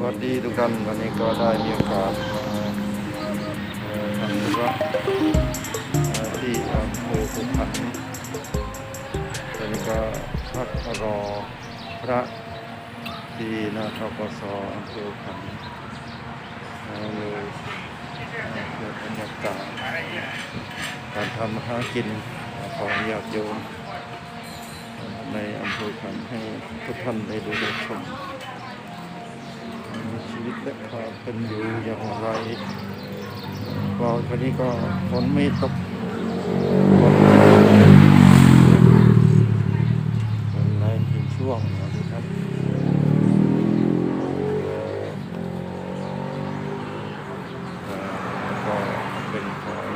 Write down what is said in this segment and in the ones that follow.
สวัสดีทุกท่านวันนี้ก็ได้มีโอกาสมาทำธุระเอ่อที่อำเภอสุพรรณตอนนี้ก็พักรอพระที่หนาทกศอำเภอสุพรรณเอ่อเลยเอ่อเกิดบรรยากาศการทำมาหากินของญาติโยมในอำเภอสุพรรณให้ทุกท่านได้ดูได้ชม ชีวิตและความเป็นอยู่อย่างไรก็วันนี้ก็ฝนไม่ตกฝนเป็นในเป็นช่วงนะครับก็เป็นของ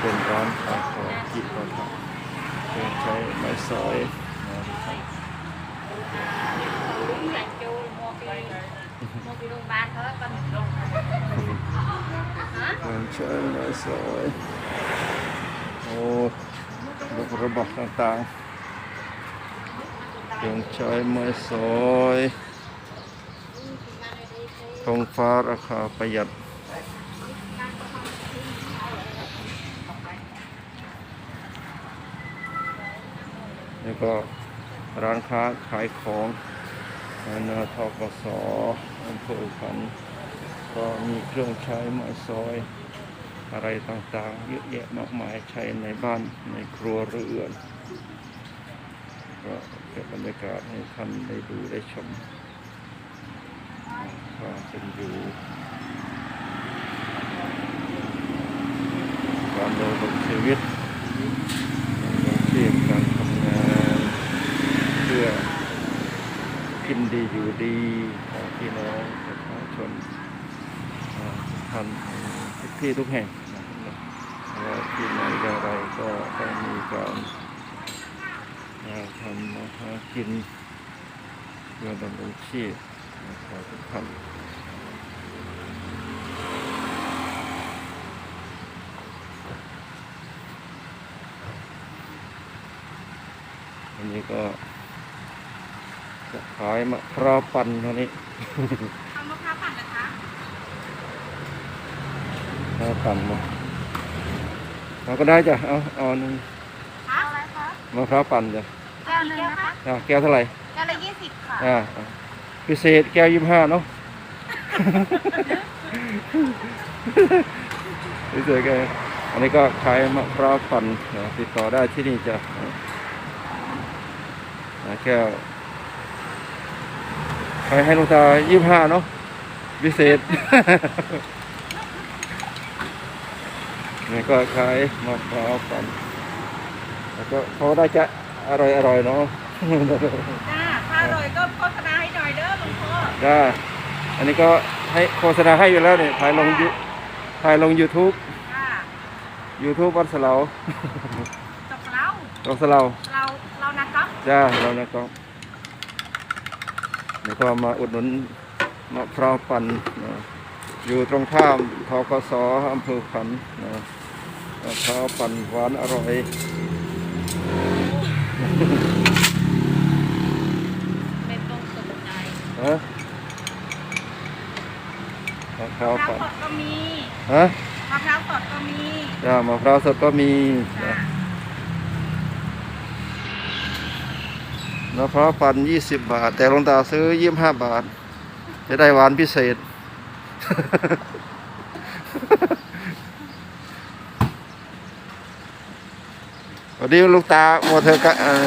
เป็นร้านขายของกินของทำเครื่องใช้ไม้สอยนะครับ อยากจู mua cái mua cái đông ban thôi con đông hả เครื่องใช้ไม้สอยโอ้ลูกระบบต่างๆเครื่องใช้ไม้สอยทองฟ้าราคาประหยัดนี่ก็ร้านค้าขายของ นาทกสอำเภอขันก็มีเครื่องใช้ไม้ซอย อะไรต่างๆ เยอะแยะมากมายใช้ในบ้านในครัวเรือนก็เก็บบรรยากาศให้ท่านได้ดูได้ชมความเป็นอยู่การดำรงชีวิตการดำรงชีพการทำงาน เพื่อกิน ดีของพี่น้องประชาชนท่านทุกที่ทุกแห่งนะครับว่าที่ไหนอย่างไรก็ต้องมีการทำมาหากินเพื่อดำรงชีพของทุกท่านอันนี้ก็ จะขายมะพร้าวปั่นเท่านี้เอามะพร้าวปั่นนะคะเอาปั่นมาเอาก็ได้จ้ะเอาเอาหนึ่งเอาอะไรคะมะพร้าวปั่นจ้ะแก้วหนึงนะคะอะแก้วเท่าไหร่แก้วละยี่สิบค่ะอ่าอ่าพิเศษแก้วยี่ห้าเนาะพิเศษแก้วอันนี้ก็ขายมะพร้าวปั่นนะติดต่อได้ที่นี่จ้ะอ่าแก้ว ขายให้หลูกตายี่ห้าเนาะพิเศษ นี่ก็ขายมะพร้าวปั่นแล้วก็เขาได้จะอร่อยอร่อยๆเนาะจ้าถ้าอร่อยก็โฆษณาให้หน่อยเด้อหลวงพ่อได้อันนี้ก็ให้โฆษณาให้อยู่แล้วเนี่ยถ่ายลงยูถ่ายลง YouTube จ้า YouTube วัดสะเหลาจบแล้ววัดสะเหลาเราเรานะก๊อฟจ้าเรานะ ก็นี่ก็มาอุดหนุนมะพร้าวปั่นนะอยู่ตรงข้ามทกสอำเภอขันนะมะพร้าวปั่นหวานอร่อยเป็นตรงสนใจฮะมะพร้าวมะพร้าวปั่นสดก็มีฮะมะพร้าวสดก็มี จ้ามะพร้าวสดก็มีจ้านะ มะพร้าวปั่นยี่สิบบาท แต่ลงตาซื้อยี่ห้าบาท จะได้หวานพิเศษ วันนี้ลูกตาโมเธอกะเอ่อ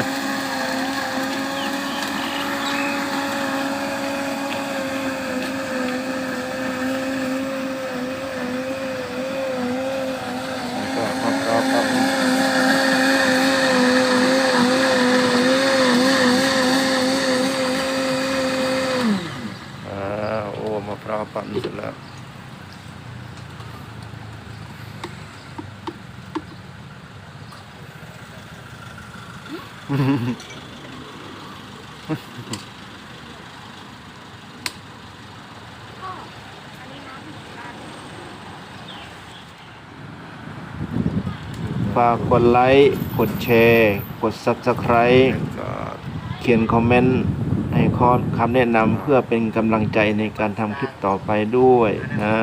ก็มะพร้าวปั่นอ่าโอ้มะพร้าว ปั่นเสร็จแล้วฝากกดไลค์ กดแชร์ กด Subscribe เขียนคอมเมนต์ ให้ข้อคำแนะนำเพื่อเป็นกำลังใจในการทำคลิปต่อไปด้วยนะ